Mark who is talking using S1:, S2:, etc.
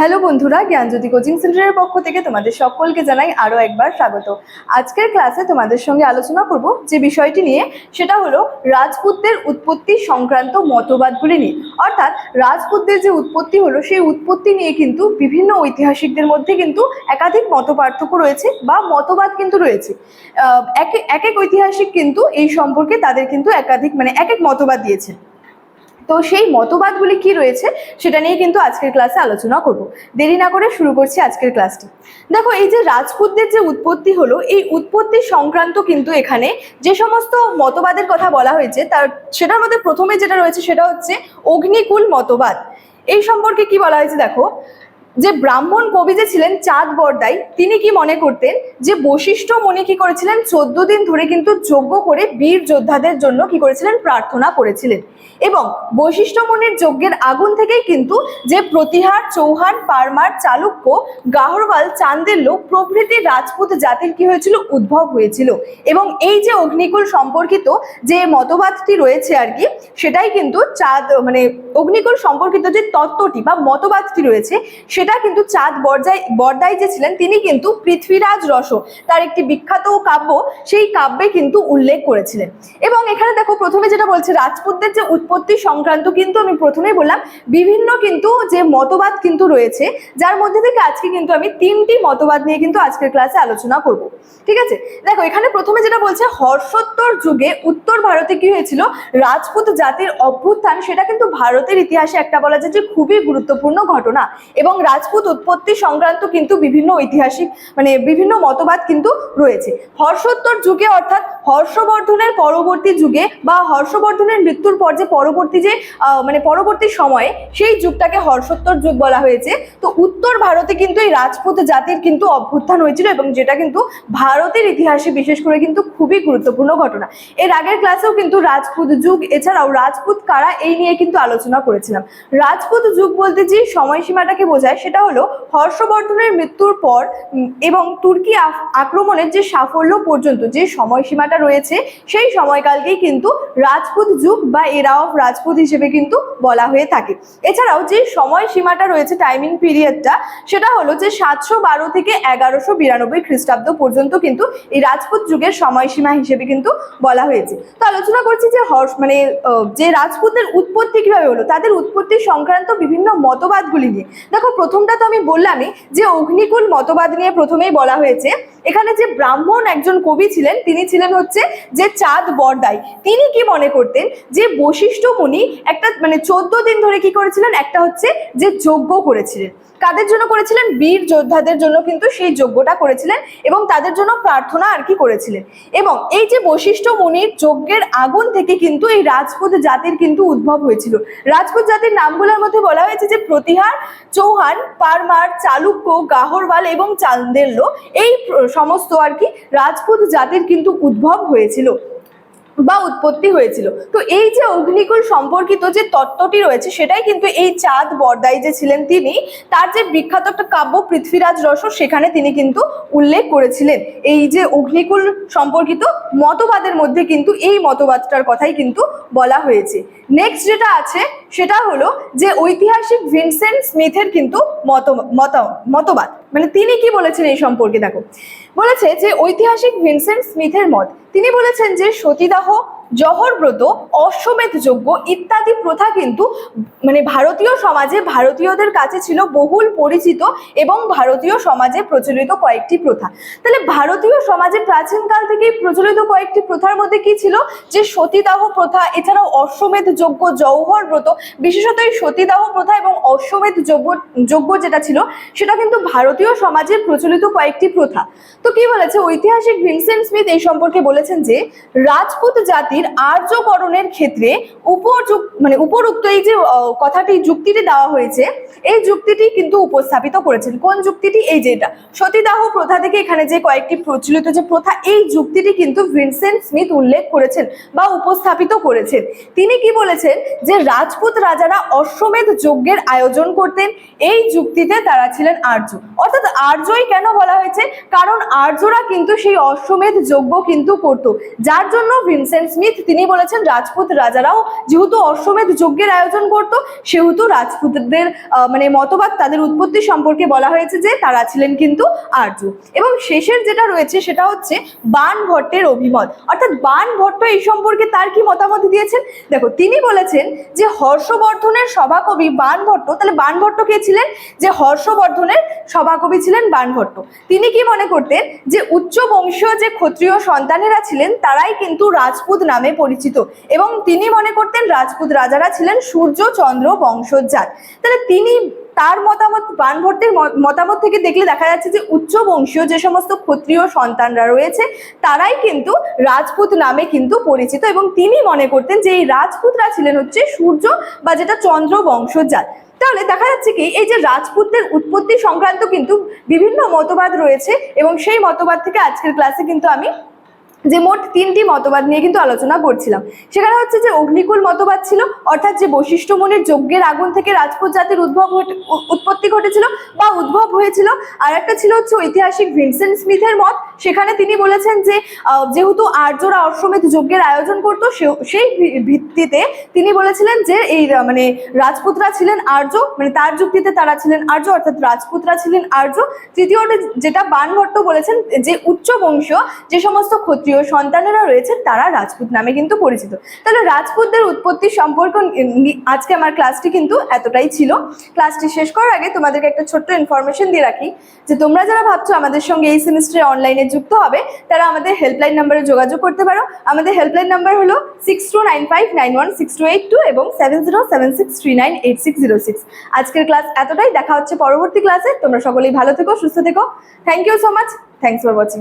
S1: Hello বন্ধুরা, জ্ঞানজ্যোতি coaching সেন্টারের পক্ষ থেকে তোমাদের সকলকে জানাই আরও একবার স্বাগত। আজকের ক্লাসে তোমাদের সঙ্গে আলোচনা করব যে বিষয়টি নিয়ে, সেটা হলো রাজপুতদের উৎপত্তি সংক্রান্ত মতবাদগুলি নিয়ে। অর্থাৎ রাজপুতদের যে উৎপত্তি হলো, সেই উৎপত্তি নিয়ে কিন্তু বিভিন্ন ঐতিহাসিকদের মধ্যে কিন্তু একাধিক মত পার্থক্য রয়েছে বা মতবাদ কিন্তু রয়েছে। এক এক ঐতিহাসিক কিন্তু এই সম্পর্কে তাদের কিন্তু একাধিক মানে এক এক মতবাদ দিয়েছে। তো সেই মতবাদগুলি কি রয়েছে সেটা নিয়ে কিন্তু আজকের ক্লাসে আলোচনা করব। দেরি না করে শুরু করছি আজকের ক্লাসটি দেখো, এই যে রাজপুতদের যে উৎপত্তি হলো, এই উৎপত্তি সংক্রান্ত কিন্তু এখানে যে সমস্ত মতবাদের কথা বলা হয়েছে, তার সেটার মধ্যে প্রথমে যেটা রয়েছে সেটা হচ্ছে অগ্নিকুল মতবাদ। এই সম্পর্কে কি বলা হয়েছে দেখো যে ব্রাহ্মণ কবি যে ছিলেন চাঁদ বরদাই, তিনি কি মনে করতেন যে বশিষ্ঠ মণি কি করেছিলেন? চোদ্দ দিন ধরে কিন্তু যজ্ঞ করে বীর যোদ্ধাদের জন্য কি করেছিলেন? প্রার্থনা করেছিলেন। এবং বশিষ্ঠ মনির যজ্ঞের আগুন থেকেই কিন্তু যে প্রতিহার, চৌহান, পারমার, চালুক্য, গাহরওয়াল, চান্দেল্য প্রভৃতি রাজপুত জাতির কি হয়েছিল? উদ্ভব হয়েছিল। এবং এই যে অগ্নিকুল সম্পর্কিত যে মতবাদটি রয়েছে আর কি, সেটাই কিন্তু চাঁদ মানে অগ্নিকুল সম্পর্কিত যে তত্ত্বটি বা মতবাদটি রয়েছে, সেটা কিন্তু চাঁদ বরজাই বরদাই যে ছিলেন, তিনি কিন্তু পৃথ্বীরাজ রস তার একটি বিখ্যাত কাব্য, সেই কাব্যে কিন্তু উল্লেখ করেছিলেন। এবং এখানে দেখো, প্রথমে যেটা বলছে, রাজপুতদের যে উৎপত্তি সংক্রান্ত কিন্তু আমি প্রথমেই বললাম, বিভিন্ন কিন্তু যে মতবাদ কিন্তু রয়েছে, যার মধ্যে থেকে আজকে কিন্তু আমি তিনটি মতবাদ নিয়ে কিন্তু আজকের ক্লাসে আলোচনা করব। ঠিক আছে? দেখো, এখানে প্রথমে যেটা বলছে, হর্ষোত্তর যুগে উত্তর ভারতে কি হয়েছিল? রাজপুত জাতির অভ্যুত্থান, সেটা কিন্তু ভারতের ইতিহাসে একটা বলা যায় যে খুবই গুরুত্বপূর্ণ ঘটনা। এবং রাজপুত উৎপত্তি সংক্রান্ত কিন্তু বিভিন্ন ঐতিহাসিক মানে বিভিন্ন মতবাদ কিন্তু রয়েছে। হর্ষোত্তর যুগে অর্থাৎ হর্ষবর্ধনের পরবর্তী যুগে বা হর্ষবর্ধনের মৃত্যুর পর যে পরবর্তী যে মানে পরবর্তী সময়ে, সেই যুগটাকে হর্ষোত্তর যুগ বলা হয়েছে। তো উত্তর ভারতে কিন্তু এই রাজপুত জাতির কিন্তু অভ্যুত্থান হয়েছিল এবং যেটা কিন্তু ভারতের ইতিহাসে বিশেষ করে কিন্তু খুবই গুরুত্বপূর্ণ ঘটনা। এর আগের ক্লাসেও কিন্তু রাজপুত যুগ, এছাড়াও রাজপুত কারা এই নিয়ে কিন্তু আলোচনা করেছিলাম। রাজপুত যুগ বলতে যে সময়সীমাটাকে বোঝায় সেটা হলো হর্ষবর্ধনের মৃত্যুর পর এবং তুর্কি আক্রমণের যে সাফল্য পর্যন্ত যে সময়সীমাটা রয়েছে, সেই সময়কালকেই কিন্তু রাজপুত যুগ বা এরা অফ রাজপুত হিসেবে কিন্তু বলা হয়ে থাকে। এছাড়াও যে সময়সীমাটা রয়েছে টাইমিং পিরিয়ডটা সেটা হলো যে সাতশো বারো থেকে এগারোশো বিরানব্বই খ্রিস্টাব্দ পর্যন্ত কিন্তু এই রাজপুত যুগের সময়সীমা হিসেবে কিন্তু বলা হয়েছে। তো আলোচনা করছি যে হর্ষ মানে যে রাজপুতের উৎপত্তি কীভাবে হলো? তাদের উৎপত্তি সংক্রান্ত বিভিন্ন মতবাদগুলি নিয়ে। দেখো, প্রথমটা তো আমি বললামই যে অগ্নিকুল মতবাদ নিয়ে প্রথমেই বলা হয়েছে। এখানে যে ব্রাহ্মণ একজন কবি ছিলেন, তিনি ছিলেন হচ্ছে যে চাঁদ বরদাই। তিনি কি মনে করতেন? যে বশিষ্ঠ মুনি একটা মানে চোদ্দ দিন ধরে কি করেছিলেন? একটা হচ্ছে যে যজ্ঞ করেছিলেন। কাদের জন্য করেছিলেন? বীর যোদ্ধাদের জন্য কিন্তু সেই যজ্ঞটা করেছিলেন এবং তাদের জন্য প্রার্থনা আর কি করেছিলেন। এবং এই যে বশিষ্ঠ মুনির যজ্ঞের আগুন থেকে কিন্তু এই রাজপুত জাতির কিন্তু উদ্ভব হয়েছিল। রাজপুত জাতির নামগুলোর মধ্যে বলা হয়েছে যে প্রতিহার, চৌহান, পারমার, চালুক্য, গাহরওয়াল এবং চান্দেল্য এই সমস্ত আর কি রাজপুত জাতির কিন্তু উদ্ভব হয়েছিল বা উৎপত্তি হয়েছিল। তো এই যে অগ্নিকুল সম্পর্কিত যে তত্ত্বটি রয়েছে সেটাই কিন্তু এই চাঁদ বরদাই যে ছিলেন তিনি, তার যে বিখ্যাত একটা কাব্য পৃথ্বীরাজ রস সেখানে তিনি কিন্তু উল্লেখ করেছিলেন। এই যে অগ্নিকুল সম্পর্কিত মতবাদের মধ্যে কিন্তু এই মতবাদটার কথাই কিন্তু বলা হয়েছে। নেক্সট যেটা আছে সেটা হলো যে ঐতিহাসিক ভিনসেন্ট স্মিথের কিন্তু মত, মত- মতবাদ। মানে তিনি কি বলেছেন এই সম্পর্কে দেখো। বলেছে যে ঐতিহাসিক ভিনসেন্ট স্মিথের মত। তিনি বলেছেন যে সতীদাহ জহরব্রত অশ্বমেধ যজ্ঞ ইত্যাদি প্রথা কিন্তু মানে ভারতীয় সমাজে ভারতীয়দের কাছে ছিল বহুল পরিচিত এবং ভারতীয় সমাজে প্রচলিত কয়েকটি প্রথা। তাহলে ভারতীয় সমাজে প্রাচীনকাল থেকেই প্রচলিত কয়েকটি প্রথার মধ্যে কি ছিল? যে সতীদাহ প্রথা, এছাড়াও অশ্বমেধ যজ্ঞ, জৌহর ব্রত, বিশেষত এই সতীদাহ প্রথা এবং অশ্বমেধ যজ্ঞ যজ্ঞ যেটা ছিল, সেটা কিন্তু ভারতীয় সমাজে প্রচলিত কয়েকটি প্রথা। তো কি বলেছে ঐতিহাসিক ভিনসেন্ট স্মিথ এই সম্পর্কে বলেছেন যে, রাজপুত জাতির আর্যকরণের ক্ষেত্রে উপযুক্ত মানে উপরুক্ত এই যে কথাটি, যুক্তিটি দেওয়া হয়েছে, এই যুক্তিটি কিন্তু উপস্থাপিত করেছেন। কোন যুক্তিটি? এই যেটা সতীদাহ প্রথা থেকে এখানে যে কয়েকটি প্রচলিত যে প্রথা, এই যুক্তিটি কিন্তু ভিনসেন্ট স্মিথ উল্লেখ করেছেন বা উপস্থাপিত করেছেন। তিনি কি বলেছেন? যে রাজপুত রাজারা অশ্বমেধ যজ্ঞের আয়োজন করতেন, এই যুক্তিতে তারা ছিলেন আর্য। অর্থাৎ আর্যই কেন বলা হয়েছে? কারণ আর্যরা কিন্তু সেই অশ্বমেধ যজ্ঞ কিন্তু করত। যার জন্য ভিনসেন্ট স্মিথ স্মিথ তিনি বলেছেন, রাজপুত রাজারাও যেহেতু অশ্বমেধ যজ্ঞের আয়োজন করত, সেহেতু রাজপুতদের মানে মতবাদ তাদের উৎপত্তি সম্পর্কে বলা হয়েছে যে তারা ছিলেন কিন্তু আর্য। এবং শেষের যেটা রয়েছে সেটা হচ্ছে বান ভট্টের অভিমত। অর্থাৎ বান ভট্ট এই সম্পর্কে তার কি মতামত দিয়েছেন? দেখো, তিনি বলেছেন যে হর্ষবর্ধনের সভাকবি বান ভট্ট, তাহলে বান ভট্ট কে ছিলেন? যে হর্ষবর্ধনের সভাকবি ছিলেন বান ভট্ট। তিনি কি মনে করতেন? যে উচ্চ বংশীয় যে ক্ষত্রিয় সন্তানেরা ছিলেন, তারাই কিন্তু রাজপুত নামে পরিচিত। এবং তিনি মনে করতেন রাজপুত রাজারা ছিলেন সূর্য, চন্দ্র বংশোজ্জাত তাহলে তিনি তার মতামত বানভট্টের মতামত থেকে দেখলে দেখা যাচ্ছে যে উচ্চ বংশীয় যে সমস্ত ক্ষত্রিয় সন্তানরা রয়েছে, তারাই কিন্তু রাজপুত নামে কিন্তু পরিচিত। এবং তিনি মনে করতেন যে এই রাজপুতরা ছিলেন হচ্ছে সূর্য বা যেটা চন্দ্র বংশজাত তাহলে দেখা যাচ্ছে কি, এই যে রাজপুতদের উৎপত্তি সংক্রান্ত কিন্তু বিভিন্ন মতবাদ রয়েছে এবং সেই মতবাদ থেকে আজকের ক্লাসে কিন্তু আমি যে মোট তিনটি মতবাদ নিয়ে কিন্তু আলোচনা করছিলাম। সেখানে হচ্ছে যে অগ্নিকুল মতবাদ ছিল, অর্থাৎ যে বৈশিষ্ট্য মুনির যজ্ঞের আগুন থেকে রাজপুত জাতির উদ্ভব উৎপত্তি ঘটেছিল বা উদ্ভব হয়েছিল। আর একটা ছিল হচ্ছে ঐতিহাসিক ভিনসেন্ট স্মিথের মত। সেখানে তিনি বলেছেন যে যেহেতু আর্যরা অশ্বমেধ যজ্ঞের আয়োজন করতো সেই ভিত্তিতে তিনি বলেছিলেন যে এই মানে রাজপুতরা ছিলেন আর্য মানে তার যুক্তিতে তারা ছিলেন আর্য, অর্থাৎ রাজপুতরা ছিলেন আর্য। তৃতীয়টা যেটা বানভট্ট বলেছেন যে উচ্চ বংশীয় যে সমস্ত ক্ষত্রিয় সন্তানেরা রয়েছে, তারা রাজপুত নামে কিন্তু পরিচিত। তাহলে রাজপুতদের উৎপত্তি সম্পর্ক আজকে আমার ক্লাসটি কিন্তু এতটাই ছিল। ক্লাসটি শেষ করার আগে তোমাদেরকে একটা ছোট্ট ইনফরমেশন দিয়ে রাখি যে তোমরা যারা ভাবছ আমাদের সঙ্গে এই সেমিস্টারে অনলাইনে যুক্ত হবে, তারা আমাদের হেল্পলাইন নাম্বারে যোগাযোগ করতে পারো। আমাদের হেল্পলাইন নাম্বার হলো six two nine five nine one six two eight two এবং seven zero seven six three nine eight six zero six আজকের ক্লাস এতটাই, দেখা হচ্ছে পরবর্তী ক্লাসে তোমরা সকলেই ভালো থেকো, সুস্থ থেকো। Thank you so much thanks for watching